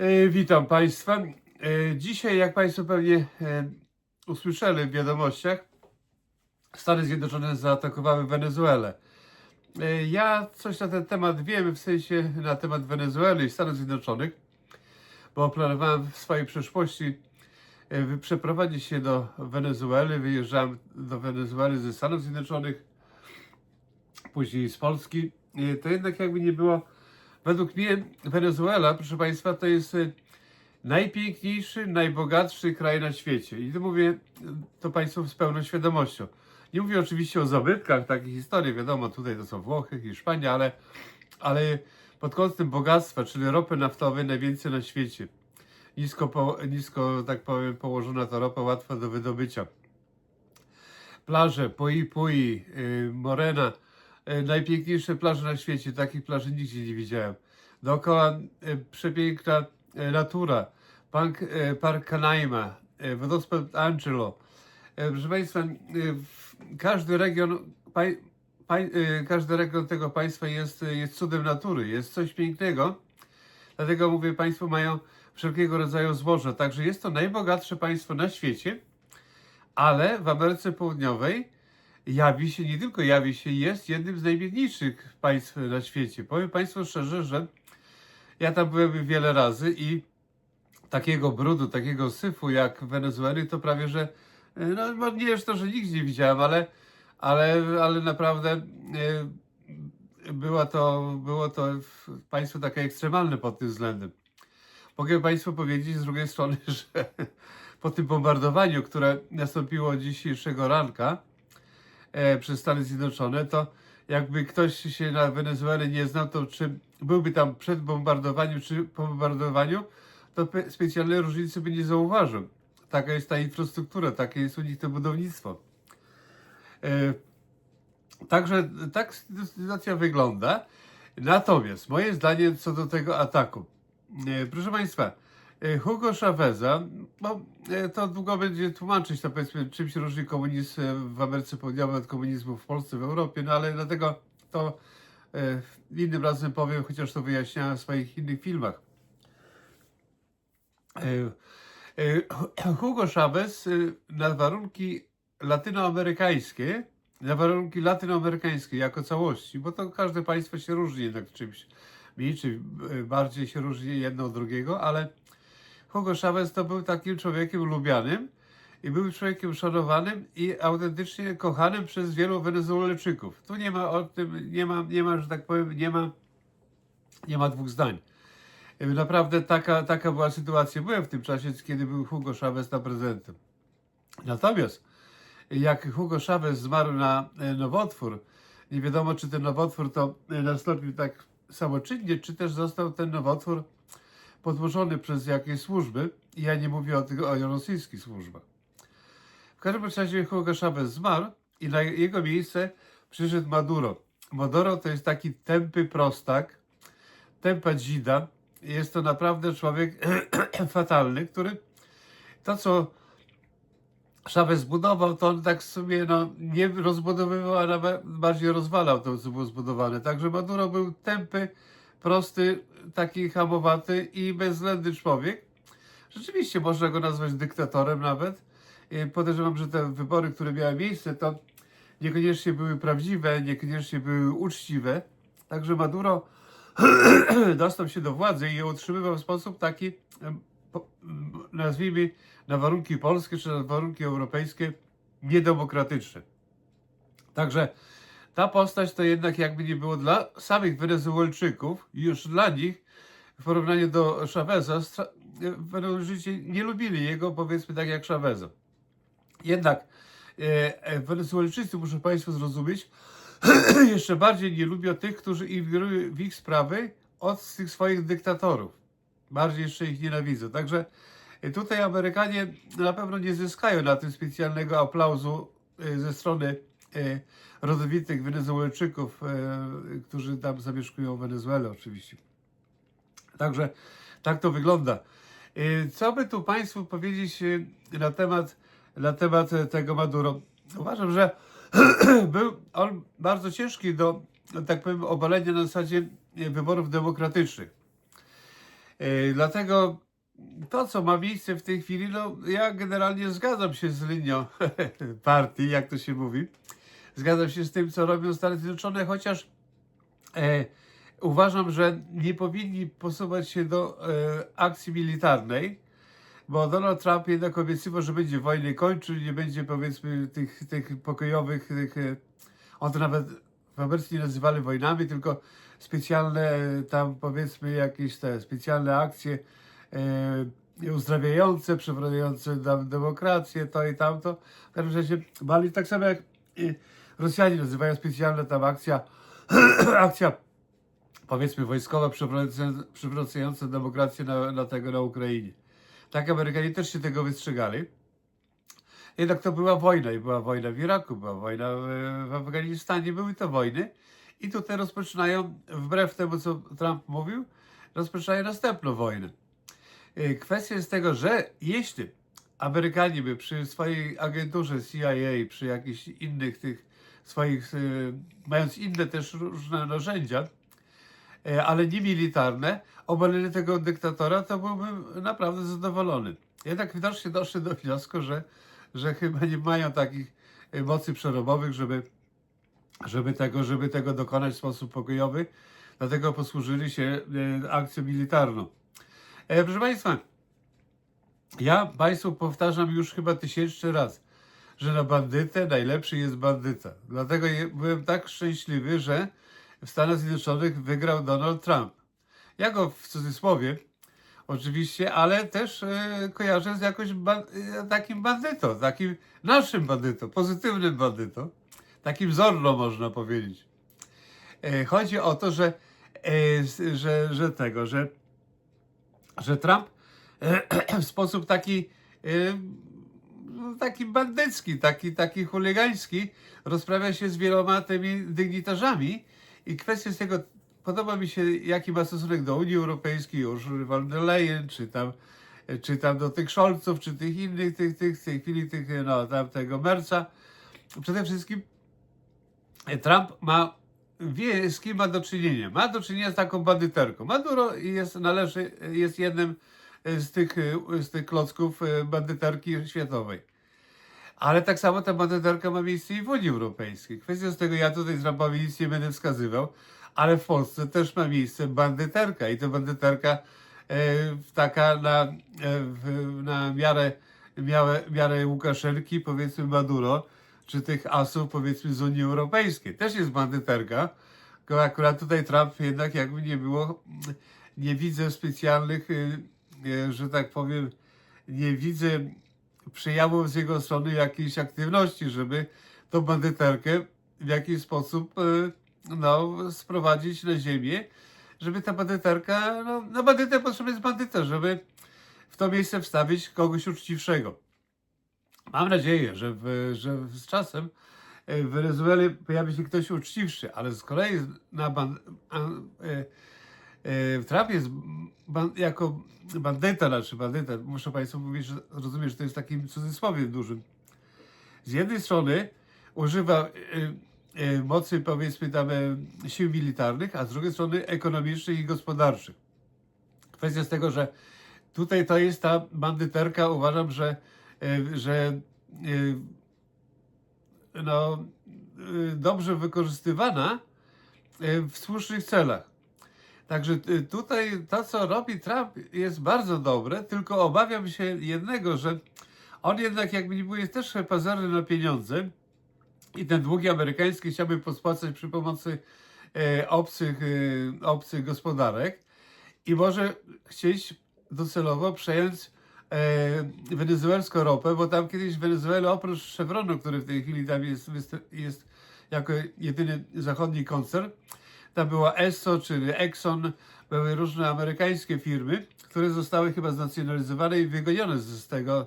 E, Witam Państwa. E, Dzisiaj, jak Państwo pewnie e, usłyszeli w wiadomościach, Stany Zjednoczone zaatakowały Wenezuelę. Ja coś na ten temat wiem, w sensie na temat Wenezueli i Stanów Zjednoczonych, bo planowałem w swojej przyszłości przeprowadzić się do Wenezueli. Wyjeżdżałem do Wenezueli ze Stanów Zjednoczonych, później z Polski. To jednak jakby nie było Według mnie Wenezuela, proszę Państwa, to jest e, najpiękniejszy, najbogatszy kraj na świecie. I to mówię to Państwu z pełną świadomością. Nie mówię oczywiście o zabytkach, takich historii, wiadomo, tutaj to są Włochy, Hiszpania, ale, ale pod kątem bogactwa, czyli ropy naftowej, najwięcej na świecie. Nisko, po, nisko, tak powiem, położona ta ropa, łatwa do wydobycia. Plaże, Pui Pui, y, Morena, najpiękniejsze plaże na świecie, takich plaży nigdzie nie widziałem. Dookoła y, przepiękna y, natura, Park, Park Canaima, wodospad Angelo. Proszę Państwa, każdy region, każdy region tego państwa jest, jest cudem natury, jest coś pięknego. Dlatego mówię, Państwo mają wszelkiego rodzaju złoża. Także jest to najbogatsze państwo na świecie, ale w Ameryce Południowej jawi się, nie tylko jawi się, jest jednym z najbiedniejszych państw na świecie. Powiem Państwu szczerze, że ja tam byłem wiele razy i takiego brudu, takiego syfu jak w Wenezueli, to prawie, że e, no nie jest to, że nigdzie nie widziałem, ale, ale, ale naprawdę e, była to, było to państwo takie ekstremalne pod tym względem. Mogę Państwu powiedzieć z drugiej strony, że po tym bombardowaniu, które nastąpiło dzisiejszego ranka e, przez Stany Zjednoczone, to jakby ktoś się na Wenezuelę nie znał, to czy byłby tam przed bombardowaniem, czy po bombardowaniu, to pe- specjalnej różnicy by nie zauważył. Taka jest ta infrastruktura, takie jest u nich to budownictwo. E, Także tak sytuacja wygląda. Natomiast moje zdanie co do tego ataku. E, Proszę Państwa, Hugo Chaveza, no, e, to długo będzie tłumaczyć, to powiedzmy, czym się różni komunizm e, w Ameryce Południowej od komunizmu w Polsce, w Europie, no ale dlatego to e, innym razem powiem, chociaż to wyjaśniałem w swoich innych filmach. E, e, Hugo Chavez e, na warunki latynoamerykańskie, na warunki latynoamerykańskie jako całości, bo to każde państwo się różni jednak czymś, mniej czy e, bardziej się różni jedno od drugiego, ale Hugo Chavez to był takim człowiekiem lubianym i był człowiekiem szanowanym i autentycznie kochanym przez wielu Wenezuelczyków. Tu nie ma o tym, nie ma, nie ma, że tak powiem, nie ma, nie ma dwóch zdań. Naprawdę taka, taka była sytuacja. Byłem w tym czasie, kiedy był Hugo Chavez na prezydentem. Natomiast jak Hugo Chavez zmarł na e, nowotwór, nie wiadomo, czy ten nowotwór to e, nastąpił tak samoczynnie, czy też został ten nowotwór podłożony przez jakieś służby. I ja nie mówię o tych o rosyjskich służbach. W każdym razie Hugo Chavez zmarł i na jego miejsce przyszedł Maduro. Maduro to jest taki tępy prostak, tępa dzida. Jest to naprawdę człowiek fatalny, który to, co Chavez zbudował, to on tak sobie no, nie rozbudowywał, a nawet bardziej rozwalał to, co było zbudowane. Także Maduro był tępy, prosty, taki hamowaty i bezwzględny człowiek. Rzeczywiście można go nazwać dyktatorem nawet. Podejrzewam, że te wybory, które miały miejsce, to niekoniecznie były prawdziwe, niekoniecznie były uczciwe. Także Maduro dostał się do władzy i utrzymywał w sposób taki, nazwijmy, na warunki polskie czy na warunki europejskie, niedemokratyczne. Także ta postać to jednak jakby nie było dla samych Wenezuelczyków, już dla nich, w porównaniu do Chaveza, Wenezuelczycy nie lubili jego, powiedzmy tak jak Chaveza. Jednak e, e, Wenezuelczycy, muszę Państwu zrozumieć, jeszcze bardziej nie lubią tych, którzy ingerują w ich sprawy od tych swoich dyktatorów. Bardziej jeszcze ich nienawidzą. Także e, tutaj Amerykanie na pewno nie zyskają na tym specjalnego aplauzu e, ze strony rodowitych Wenezuelczyków, e, którzy tam zamieszkują Wenezuelę oczywiście. Także tak to wygląda. E, Co by tu Państwu powiedzieć e, na temat, na temat e, tego Maduro? Uważam, że był on bardzo ciężki do, tak powiem, obalenia na zasadzie e, wyborów demokratycznych. E, Dlatego to, co ma miejsce w tej chwili, no ja generalnie zgadzam się z linią partii, jak to się mówi. Zgadzam się z tym, co robią Stany Zjednoczone, chociaż e, uważam, że nie powinni posuwać się do e, akcji militarnej, bo Donald Trump jednak obiecywał, że będzie wojny kończył, nie będzie powiedzmy tych, tych pokojowych, tych, e, on to nawet w Ameryce nie nazywali wojnami, tylko specjalne e, tam powiedzmy jakieś te specjalne akcje e, uzdrawiające, przywracające demokrację, to i tamto. W każdym razie tak samo jak e, Rosjanie nazywają specjalna tam akcja, akcja powiedzmy wojskowa przywracająca, demokrację na, na tego na Ukrainie. Tak Amerykanie też się tego wystrzegali. Jednak to była wojna i była wojna w Iraku, była wojna w, w Afganistanie, były to wojny. I tutaj rozpoczynają, wbrew temu co Trump mówił, rozpoczynają następną wojnę. Y, Kwestia jest tego, że jeśli Amerykanie by przy swojej agenturze CIA, przy jakichś innych tych swoich, y, mając inne też różne narzędzia, e, ale nie militarne, obalili tego dyktatora, to byłbym naprawdę zadowolony. Jednak widocznie doszli do wniosku, że, że chyba nie mają takich e, mocy przerobowych, żeby, żeby, tego, żeby tego dokonać w sposób pokojowy, dlatego posłużyli się e, akcją militarną. Proszę Państwa, ja Państwu powtarzam już chyba tysięczny raz, że na bandytę najlepszy jest bandyta. Dlatego byłem tak szczęśliwy, że w Stanach Zjednoczonych wygrał Donald Trump. Ja go w cudzysłowie, oczywiście, ale też e, kojarzę z jakimś ba- e, takim bandytą, takim naszym bandytą, pozytywnym bandytą, takim zorno można powiedzieć. E, chodzi o to, że, że, że tego, że, że Trump w sposób taki taki bandycki, taki, taki chuligański, rozprawia się z wieloma tymi dygnitarzami i kwestia z tego, podoba mi się, jaki ma stosunek do Unii Europejskiej, Ursula von der Leyen, czy tam, czy tam do tych Scholzów, czy tych innych, tych, tych, w tej chwili tych, no, tam tego Merca. Przede wszystkim Trump ma, wie z kim ma do czynienia. Ma do czynienia z taką bandyterką. Maduro jest, należy, jest jednym z tych, z tych klocków bandyterki światowej. Ale tak samo ta bandyterka ma miejsce i w Unii Europejskiej. Kwestia z tego, ja tutaj z Trumpowi nic nie będę wskazywał, ale w Polsce też ma miejsce bandyterka i to bandyterka e, taka na, e, w, na miarę, miarę, miarę Łukaszenki, powiedzmy Maduro, czy tych asów powiedzmy z Unii Europejskiej. Też jest bandyterka, tylko akurat tutaj Trump jednak jakby nie było, nie widzę specjalnych, y, y, że tak powiem, nie widzę przejawów z jego strony jakiejś aktywności, żeby tą bandyterkę w jakiś sposób y, no, sprowadzić na ziemię, żeby ta bandyterka, no, na bandytę potrzebny jest bandyta, żeby w to miejsce wstawić kogoś uczciwszego. Mam nadzieję, że, w, że z czasem e, w Wenezueli pojawi się ktoś uczciwszy, ale z kolei na ban, e, e, Trump jest jako bandyta, znaczy bandyta, muszę Państwu mówić, że rozumiem, że to jest takim cudzysłowiem dużym. Z jednej strony używa e, e, mocy, powiedzmy tam, e, sił militarnych, a z drugiej strony ekonomicznych i gospodarczych. Kwestia z tego, że tutaj to jest ta bandyterka, uważam, że, e, że e, no, e, dobrze wykorzystywana e, w słusznych celach. Także e, tutaj to, co robi Trump, jest bardzo dobre, tylko obawiam się jednego, że on jednak, jakby nie było, jest też pazerny na pieniądze i ten długi amerykański chciałby pospłacać przy pomocy e, obcych, e, obcych gospodarek. I może chcieć docelowo przejąć e, wenezuelską ropę, bo tam kiedyś w Wenezueli oprócz Chevronu, który w tej chwili tam jest, jest jako jedyny zachodni koncern, tam była ESSO, czyli Exxon, były różne amerykańskie firmy, które zostały chyba znacjonalizowane i wygonione z tego,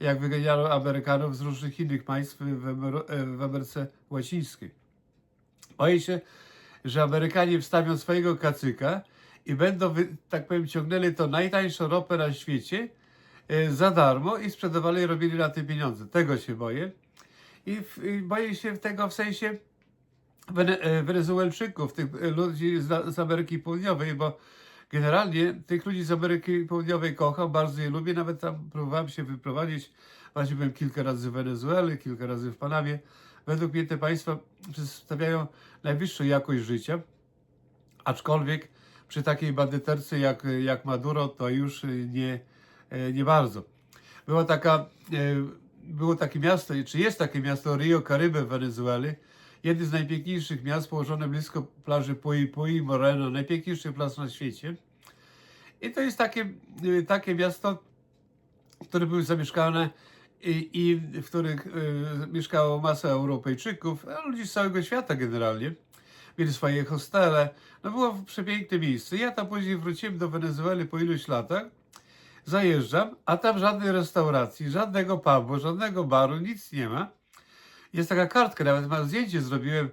jak wyganiano Amerykanów z różnych innych państw w, Amery- w Ameryce Łacińskiej. Boję się, że Amerykanie wstawią swojego kacyka i będą, tak powiem, ciągnęli to najtańszą ropę na świecie e, za darmo i sprzedawali i robili na tym pieniądze. Tego się boję. I, w, i boję się tego w sensie Wenezuelczyków, tych e, ludzi z, z Ameryki Południowej, bo generalnie tych ludzi z Ameryki Południowej kocham, bardzo je lubię, nawet tam próbowałem się wyprowadzić. Właśnie byłem kilka razy w Wenezueli, kilka razy w Panamie. Według mnie te państwa przedstawiają najwyższą jakość życia, aczkolwiek przy takiej bandyterce jak, jak Maduro to już nie, nie bardzo. Była taka, e, było takie miasto, czy jest takie miasto Rio Caribe w Wenezueli, jedno z najpiękniejszych miast położone blisko plaży Pui Pui Moreno, najpiękniejszych plaż na świecie. I to jest takie, y, takie miasto, które były zamieszkane i, i w których y, mieszkało masa Europejczyków, a ludzi z całego świata generalnie. Mieli swoje hostele. No było przepiękne miejsce. Ja tam później wróciłem do Wenezueli po iluś latach. Zajeżdżam, a tam żadnej restauracji, żadnego pubu, żadnego baru, nic nie ma. Jest taka kartka, nawet mam zdjęcie zrobiłem.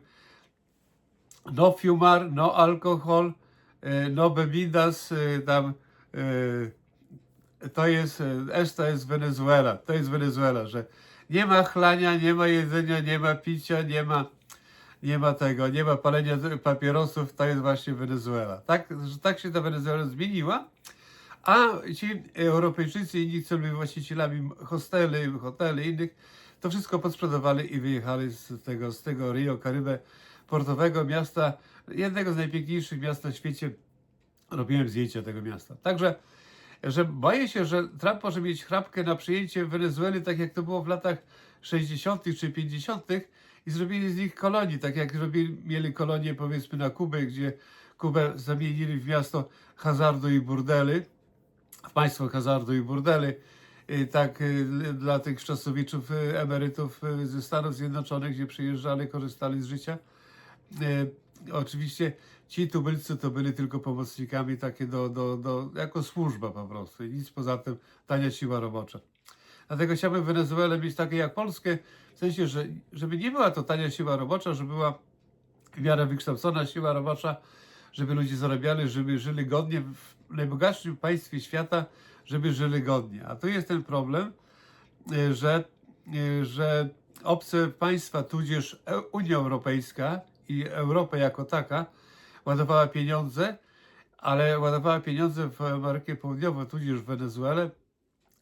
No fumar, no alkohol, e, no bebidas, e, tam e, to jest, esta jest Wenezuela, to jest Wenezuela, że nie ma chlania, nie ma jedzenia, nie ma picia, nie ma, nie ma tego, nie ma palenia papierosów, to jest właśnie Wenezuela. Tak, tak się ta Wenezuela zmieniła, a ci Europejczycy inni, co byli właścicielami hosteli, hoteli innych, to wszystko podsprzedawali i wyjechali z tego, z tego Rio Caribe, portowego miasta, jednego z najpiękniejszych miast na świecie. Robiłem zdjęcia tego miasta. Także, że boję się, że Trump może mieć chrapkę na przyjęcie Wenezueli, tak jak to było w latach 60. czy 50. i zrobili z nich kolonii, tak jak robili, mieli kolonie powiedzmy na Kubę, gdzie Kubę zamienili w miasto hazardu i burdeli, w państwo hazardu i burdeli. I tak y, dla tych czasowiczów, y, emerytów y, ze Stanów Zjednoczonych, gdzie przyjeżdżali, korzystali z życia. Oczywiście ci tubylcy to byli tylko pomocnikami takie do, do, do, jako służba po prostu i nic poza tym tania siła robocza. Dlatego chciałbym Wenezuelę mieć takie jak Polskę, w sensie, że żeby nie była to tania siła robocza, żeby była w miarę wykształcona siła robocza, żeby ludzie zarabiali, żeby żyli godnie w najbogatszym państwie świata, żeby żyli godnie. A tu jest ten problem, y, że, y, że obce państwa, tudzież E- Unia Europejska i Europa jako taka ładowała pieniądze, ale ładowała pieniądze w Amerykę Południową, tudzież w Wenezuelę,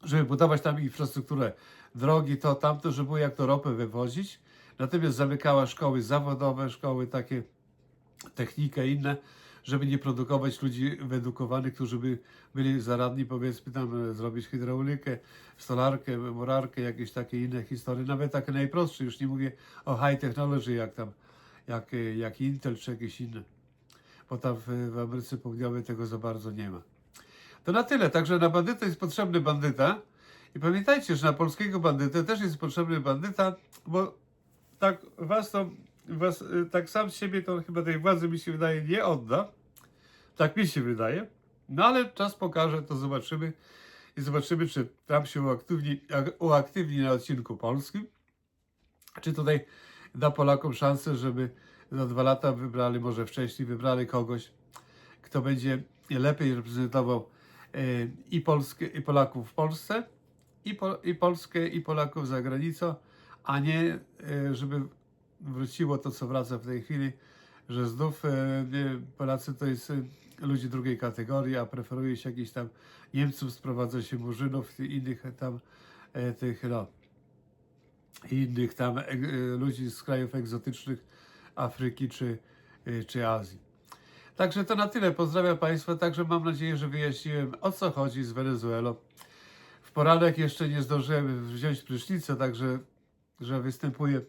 żeby budować tam infrastrukturę, drogi, to tamto, żeby było jak to ropę wywozić. Natomiast zamykała szkoły zawodowe, szkoły takie, technikę inne, żeby nie produkować ludzi wyedukowanych, którzy by byli zaradni, powiedzmy tam e, zrobić hydraulikę, stolarkę, murarkę, jakieś takie inne historie, nawet takie najprostsze, już nie mówię o high technology, jak tam, jak, e, jak Intel czy jakieś inne, bo tam w, w Ameryce Południowej tego za bardzo nie ma. To na tyle, także na bandytę jest potrzebny bandyta i pamiętajcie, że na polskiego bandytę też jest potrzebny bandyta, bo tak was to, was, y, tak sam siebie to chyba tej władzy mi się wydaje nie odda. Tak mi się wydaje. No ale czas pokaże, to zobaczymy. I zobaczymy, czy Trump się uaktywni, uaktywni na odcinku polskim, czy tutaj da Polakom szansę, żeby za dwa lata wybrali, może wcześniej wybrali kogoś, kto będzie lepiej reprezentował e, i Polskę, i Polaków w Polsce, i, po, i Polskę, i Polaków za granicą, a nie e, żeby wróciło to, co wraca w tej chwili, że znów e, Polacy to jest ludzie drugiej kategorii, a preferuje się jakichś tam Niemców, sprowadza się Murzynów i innych tam e, tych, no, innych tam e, e, ludzi z krajów egzotycznych Afryki czy, e, czy Azji. Także to na tyle. Pozdrawiam Państwa. Także mam nadzieję, że wyjaśniłem o co chodzi z Wenezuelą. W poranek jeszcze nie zdążyłem wziąć prysznica, także że występuję.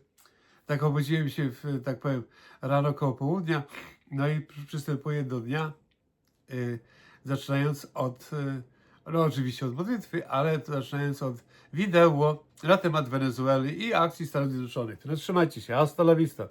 Tak obudziłem się, w, tak powiem, rano koło południa. No i przy- przystępuję do dnia, zaczynając od, y, no oczywiście od modlitwy, ale zaczynając od wideo na temat Wenezueli i akcji Stanów Zjednoczonych. No, trzymajcie się. Hasta la vista.